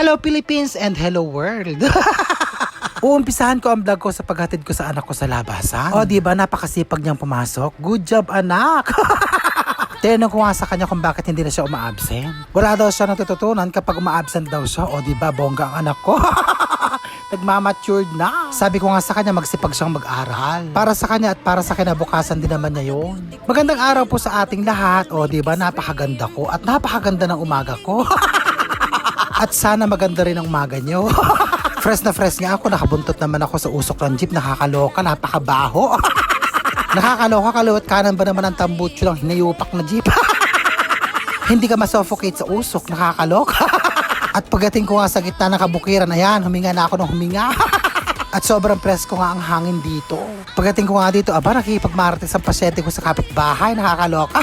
Hello Philippines and hello world! Uumpisahan ko ang vlog ko sa paghatid ko sa anak ko sa labasan. O, di ba napakasipag niyang pumasok? Good job, anak! Tinanong ko nga sa kanya kung bakit hindi na siya uma-absent. Wala daw siya natututunan kapag uma-absent daw siya. O, di ba, bongga ang anak ko? Nagmamatured na. Sabi ko nga sa kanya, magsipag siyang mag-aral. Para sa kanya at para sa kinabukasan din naman niya yun. Magandang araw po sa ating lahat. O, di ba, napakaganda ko at napakaganda ng umaga ko. At sana maganda rin ang umaga nyo. fresh na fresh nga ako, nakabuntot naman ako sa usok ng jeep, nakakaloka, napakabaho. nakakaloka, kaliwat kanan ba naman ang tambutso lang hinayupak na jeep. Hindi ka masuffocate sa usok, nakakaloka. At pagdating ko nga sa gitna ng kabukiran, ayan, huminga na ako ng huminga. At sobrang presko nga ang hangin dito. Pagdating ko nga dito, aba, nakikipagmarates ang pasyente ko sa kapitbahay, nakakaloka.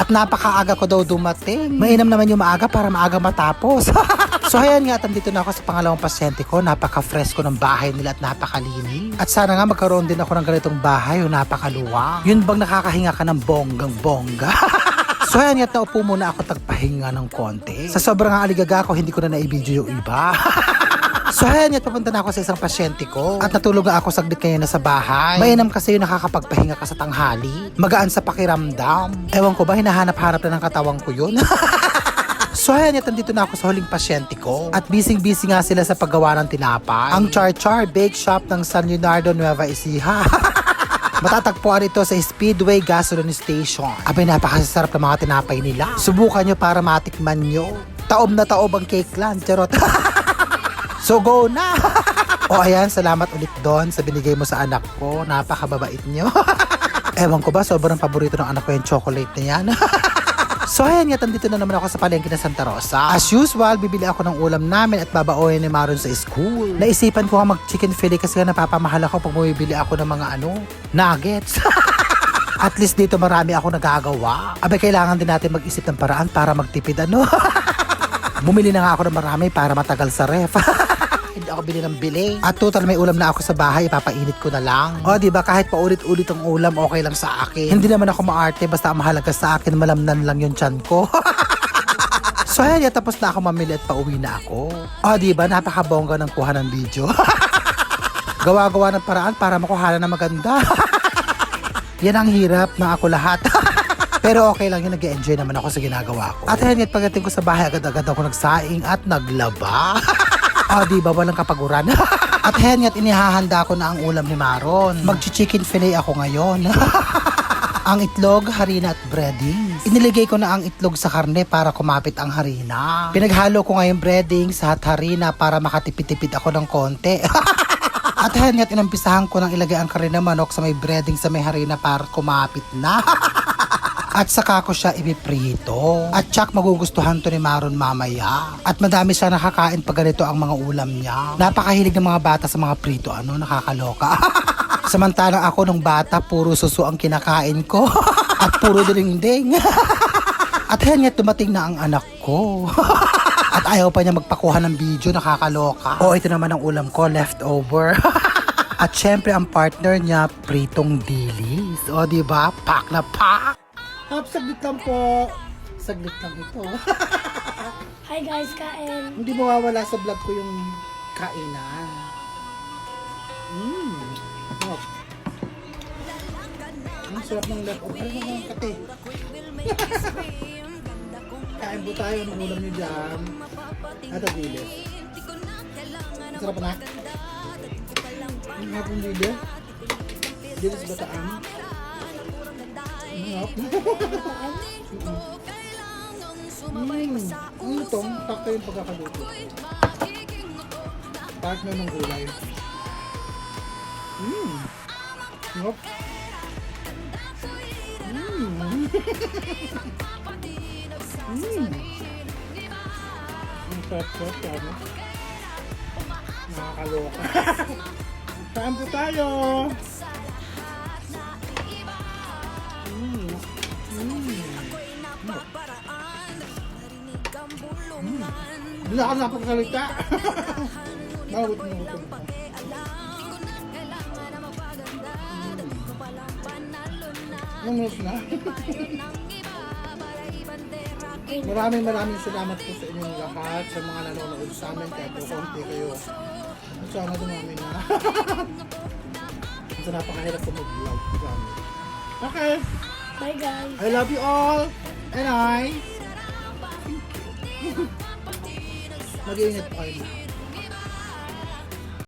At napakaaga ko daw dumating. Mainam naman yung maaga para maaga matapos. so ayan nga, tandito na ako sa pangalawang pasyente ko. Napaka-fresh ko ng bahay nila at napakalinis. At sana nga magkaroon din ako ng ganitong bahay o napakaluwang. Yun bang nakakahinga ka ng bonggang bongga? So ayan nga, naupo muna ako tagpahinga ng konti. Sa sobrang aligaga ko, hindi ko na naibidyo yung iba. So ayan nga, papunta na ako sa isang pasyente ko. At natulog nga ako saglit kayo na sa bahay. Mainam kasi yung nakakapagpahinga ka sa tanghali. Magaan sa pakiramdam. Ewan ko ba, hinahanap-hanap na ng katawan ko yun. So ayan, at nandito na ako sa huling pasyente ko. At busy-busy nga sila sa paggawa ng tinapay. Ang Char Char Bake Shop ng San Leonardo Nueva Ecija. Matatagpuan ito sa Speedway Gasoline Station. Abay, napakasarap ng mga tinapay nila. Subukan nyo para matikman nyo. Taob na taob ang cake land. Charot. so go na! o ayan, salamat ulit doon sa binigay mo sa anak ko. Napakababait nyo. Ewan ko ba, sobrang paborito ng anak ko yung chocolate na yan. So ayan nga, tandito na naman ako sa palengke ng Santa Rosa. As usual, bibili ako ng ulam namin at babaoyin ni Maron sa school. Naisipan ko nga mag-chicken fillet kasi nga napapamahal ako pag bumibili ako ng mga ano, nuggets. At least dito marami ako nagagawa. Abay, kailangan din natin mag-isip ng paraan para magtipid ano. Bumili na nga ako ng marami para matagal sa ref. Hindi ako bili ng bili. At total may ulam na ako sa bahay, ipapainit ko na lang. O, di ba kahit paulit-ulit ang ulam, okay lang sa akin. Hindi naman ako maarte, basta mahalaga sa akin, malamnan lang yung tiyan ko. so, ayan, yan, tapos na ako mamili at pauwi na ako. O, di ba napakabongga ng kuha ng video. Gawa-gawa ng paraan para makuha na maganda. yan ang hirap na ako lahat. Pero okay lang yun, nag enjoy naman ako sa ginagawa ko. At ayan, pagdating ko sa bahay, agad-agad ako nagsaing at naglaba. Ah, di ba? Walang kapaguran. At ayan nga't inihahanda ko na ang ulam ni Maron. Mag-chicken fillet ako ngayon. ang itlog, harina at breadings. Iniligay ko na ang itlog sa karne para kumapit ang harina. Pinaghalo ko ngayon breadings at harina para makatipid-tipid ako ng konti. At ayan nga't inumpisahan ko nang ilagay ang karne ng manok sa may breading sa may harina para kumapit na. At saka ko siya ipiprito. At tsak magugustuhan to ni Maron mamaya. At madami siya nakakain pag ganito ang mga ulam niya. Napakahilig ng mga bata sa mga prito. Ano, nakakaloka. Samantalang ako nung bata, puro suso ang kinakain ko. At puro dilingding. At yan nga, dumating na ang anak ko. At ayaw pa niya magpakuha ng video, nakakaloka. O, ito naman ang ulam ko, leftover. At syempre, ang partner niya, pritong dilis. O, di ba? Pak na pak! Hap, saglit lang po. Saglit lang ito. Hi guys, kain. Hindi mawawala sa vlog ko yung kainan. Mmm. Hap. Ang sarap ng leftover. Ano naman kate? Kain po tayo ng ulam niyo dyan. At ang dilis. Ang sarap na. Ang hapong dilis. Dilis bataan. Ang hap. Mm. Ano to? Takto yung pagkakaluto. Partner ng gulay. Mmm. Yup. Mmm. Mmm. Ang sarap-sarap ano? Nakakaloka. Saan po tayo? Hindi na ako napagsalita. Bawat mo ito. Minutes na? Maraming maraming salamat po sa inyong lahat, sa mga nanonood sa amin, kahit po konti kayo. Sana dumami na. Kasi napakahirap ko mag-vlog. Okay. Bye guys. I love you all. And I... 他就应该帮你。